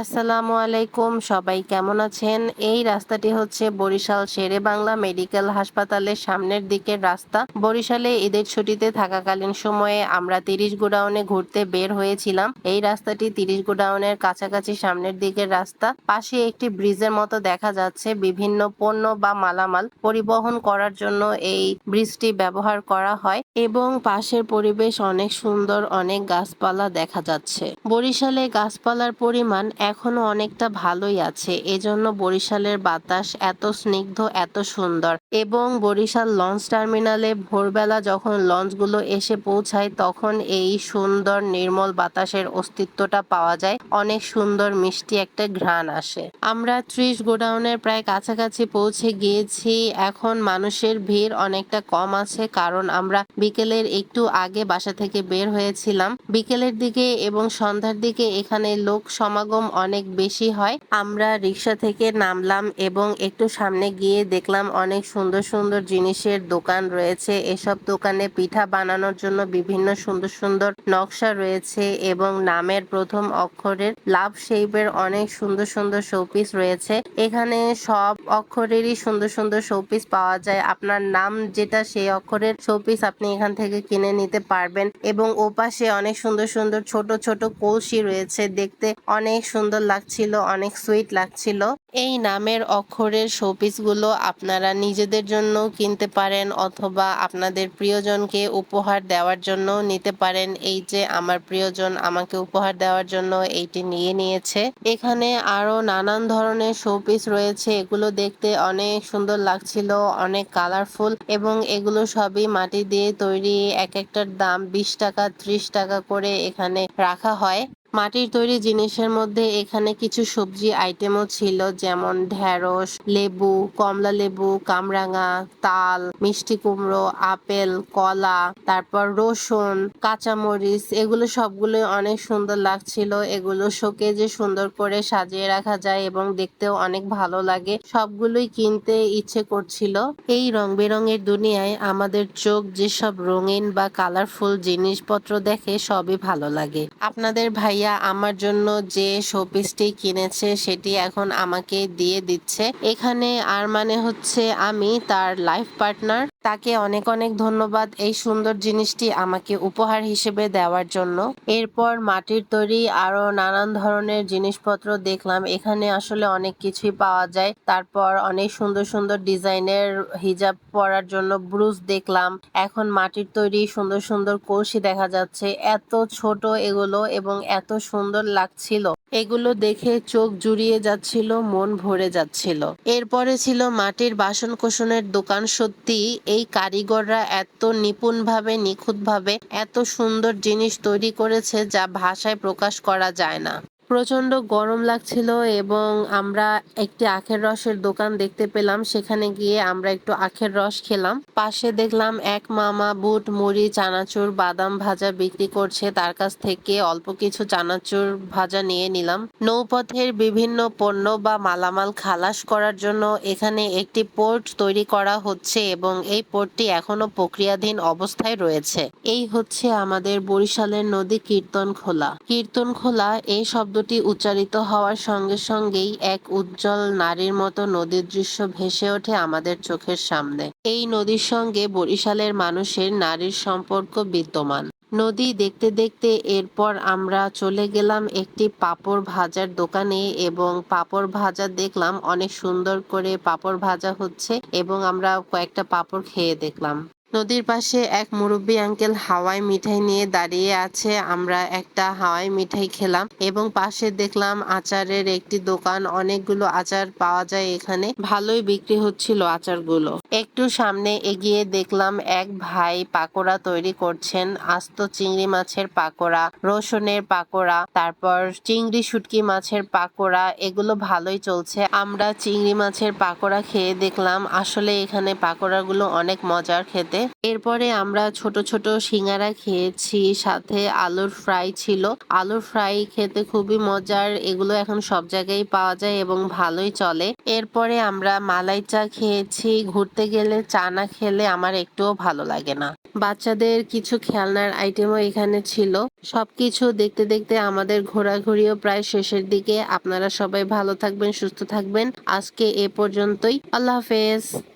আসসালামু আলাইকুম, সবাই কেমন আছেন? এই রাস্তাটি হচ্ছে বরিশাল শেরে বাংলা মেডিকেল হাসপাতালের সামনের দিকের রাস্তা। বরিশালে ঈদের ছুটিতে থাকাকালীন সময়ে আমরা তিরিশ গোডাউনে ঘুরতে বের হয়েছিলাম। এই রাস্তাটি তিরিশ গোডাউনের কাছাকাছি সামনের দিকের রাস্তা। পাশে একটি ব্রিজের মতো দেখা যাচ্ছে বিভিন্ন পণ্য বা মালামাল পরিবহন করার জন্য এই ব্রিজটি ব্যবহার করা হয় এবং পাশের পরিবেশ অনেক সুন্দর, অনেক গাছপালা দেখা যাচ্ছে। বরিশালে গাছপালার পরিমাণ এখনও অনেকটা ভালোই আছে। এজন্য বরিশালের বাতাস এত স্নিগ্ধ এত সুন্দর। এবং বরিশাল লঞ্চ টার্মিনালে ভোরবেলা যখন লঞ্চগুলো এসে পৌঁছায়, তখন এই সুন্দর নির্মল বাতাসের অস্তিত্বটা পাওয়া যায়। অনেক সুন্দর মিষ্টি একটা ঘ্রাণ আসে। আমরা ত্রিশ গোডাউনের প্রায় কাছাকাছি পৌঁছে গিয়েছি। এখন মানুষের ভিড় অনেকটা কম আছে, কারণ আমরা বিকেলের একটু আগে বাসা থেকে বের হয়েছিলাম। বিকেলের দিকে এবং সন্ধ্যার দিকে এখানে লোক সমাগম অনেক বেশি হয়। আমরা রিক্সা থেকে নামলাম এবং একটু সামনে গিয়ে দেখলাম অনেক সুন্দর সুন্দর সুন্দর জিনিসের দোকান রয়েছে। এসব দোকানে পিঠা বানানোর জন্য বিভিন্ন সুন্দর সুন্দর নকশা রয়েছে এবং নামের প্রথম অক্ষরের লাভ শেপের অনেক সুন্দর সুন্দর শোপিস রয়েছে। এখানে সব অক্ষরেরই সুন্দর সুন্দর শোপিস পাওয়া যায়। আপনার নাম যেটা সেই অক্ষরের শোপিস আপনি এখান থেকে কিনে নিতে পারবেন এবং ওপাশে অনেক সুন্দর সুন্দর ছোট ছোট কলসি রয়েছে। দেখতে অনেক সুন্দর লাগছিল, অনেক সুইট লাগছিল। এই নামের অক্ষরের শোপিসগুলো আপনারা নিজেদের জন্য কিনতে পারেন অথবা আপনাদের প্রিয়জনকে উপহার দেওয়ার জন্য নিতে পারেন। এই যে আমার প্রিয়জন আমাকে উপহার দেওয়ার জন্য এইটি নিয়ে নিয়েছে। এখানে আরও নানান ধরনের শোপিস রয়েছে। এগুলো দেখতে অনেক সুন্দর লাগছিল, অনেক কালারফুল এবং এগুলো সবই মাটি দিয়ে তৈরি। এক একটার দাম বিশ টাকা, ত্রিশ টাকা করে এখানে রাখা হয়। মাটির তৈরি জিনিসের মধ্যে এখানে কিছু সবজি আইটেমও ছিল, যেমন ঢেঁড়স, লেবু, কমলা লেবু, কামরাঙা, তাল, মিষ্টি কুমড়ো, আপেল, কলা, তারপর রসুন, কাঁচামরিচ, এগুলো সবগুলো অনেক সুন্দর লাগছিল। এগুলো শোকে যে সুন্দর করে সাজিয়ে রাখা যায় এবং দেখতেও অনেক ভালো লাগে। সবগুলোই কিনতে ইচ্ছে করছিল। এই রং বেরঙের দুনিয়ায় আমাদের চোখ যেসব রঙিন বা কালারফুল জিনিসপত্র দেখে সবই ভালো লাগে। আপনাদের ভাইয়া আমার জন্য যে শোপিসটি কিনেছে সেটি এখন আমাকে দিয়ে দিচ্ছে। এখানে আর মানে হচ্ছে আমি তার লাইফ পার্টনার। তাকে অনেক অনেক ধন্যবাদ এই সুন্দর জিনিসটি আমাকে উপহার হিসেবে দেওয়ার জন্য। এরপর মাটির তৈরি আরও নানান ধরনের জিনিসপত্র দেখলাম। এখানে আসলে অনেক কিছুই পাওয়া যায়। তারপর অনেক সুন্দর সুন্দর ডিজাইনের হিজাব পরার জন্য ব্রুজ দেখলাম। এখন মাটির তৈরি সুন্দর সুন্দর কলসি দেখা যাচ্ছে। এত ছোট এগুলো এবং এত সুন্দর লাগছিল। এগুলো দেখে চোখ জুড়িয়ে যাচ্ছিল, মন ভরে যাচ্ছিল। এরপরে ছিল মাটির বাসন কোষণের দোকান। সত্যি, এই কারিগররা এত নিপুণভাবে, নিখুঁতভাবে এত সুন্দর জিনিস তৈরি করেছে যা ভাষায় প্রকাশ করা যায় না। প্রচণ্ড গরম লাগছিল এবং আমরা একটি আখের রসের দোকান দেখতে পেলাম। সেখানে গিয়ে আমরা একটু আখের রস খেলাম। পাশে দেখলাম এক মামা বুট, মুড়ি, চানাচুর, বাদাম ভাজা বিক্রি করছে। তার কাছ থেকে অল্প কিছু চানাচুর ভাজা নিয়ে নিলাম। নৌপথের বিভিন্ন পণ্য বা মালামাল খালাস করার জন্য এখানে একটি পোর্ট তৈরি করা হচ্ছে এবং এই পোর্টটি এখনও প্রক্রিয়াধীন অবস্থায় রয়েছে। এই হচ্ছে আমাদের বরিশালের নদী কীর্তন খোলা কীর্তন খোলা এই শব্দটি উচ্চারিত হওয়ার সঙ্গে সঙ্গেই এক উজ্জ্বল নারীর মতো নদীর দৃশ্য ভেসে ওঠে আমাদের চোখের সামনে। এই নদীর সঙ্গে বরিশালের মানুষের নারীর সম্পর্ক বিদ্যমান। নদী দেখতে দেখতে এরপর আমরা চলে গেলাম একটি পাপড় ভাজার দোকানে এবং পাপড় ভাজা দেখলাম অনেক সুন্দর করে পাপড় ভাজা হচ্ছে এবং আমরা কয়েকটা পাপড় খেয়ে দেখলাম। নদীর পাশে এক মুরব্বী আঙ্কেল হাওয়াই মিঠাই নিয়ে দাঁড়িয়ে আছে। আমরা একটা হাওয়াই মিঠাই খেলাম এবং পাশে দেখলাম আচারের একটি দোকান। অনেকগুলো আচার পাওয়া যায় এখানে। ভালোই বিক্রি হচ্ছিল আচারগুলো। একটু সামনে এগিয়ে দেখলাম এক ভাই পাকোড়া তৈরি করছেন। আস্ত চিংড়ি মাছের পাকোড়া, রসুনের পাকোড়া, তারপর চিংড়ি শুটকি মাছের পাকোড়া। এগুলো ভালোই চলছে। আমরা চিংড়ি মাছের পাকোড়া খেয়ে দেখলাম আসলে এখানে পাকোড়াগুলো অনেক মজার খেতে। এরপরে আমরা ছোট ছোট সিঙ্গারা খেয়েছি, সাথে আলুর ফ্রাই ছিল। আলুর ফ্রাই খেতে খুবই মজার, এগুলো এখন সব জায়গায় পাওয়া যায় এবং ভালোই চলে। এরপরে আমরা মালাই চা খেয়েছি, ঘুরতে গেলে চা না খেলে আমার একটুও ভালো লাগে না। বাচ্চাদের কিছু খেলনার আইটেমও এখানে ছিল। সবকিছু দেখতে দেখতে আমাদের ঘোরাঘুরিও প্রায় শেষের দিকে। আপনারা সবাই ভালো থাকবেন, সুস্থ থাকবেন। আজকে এ পর্যন্তই। আল্লাহ হাফেজ।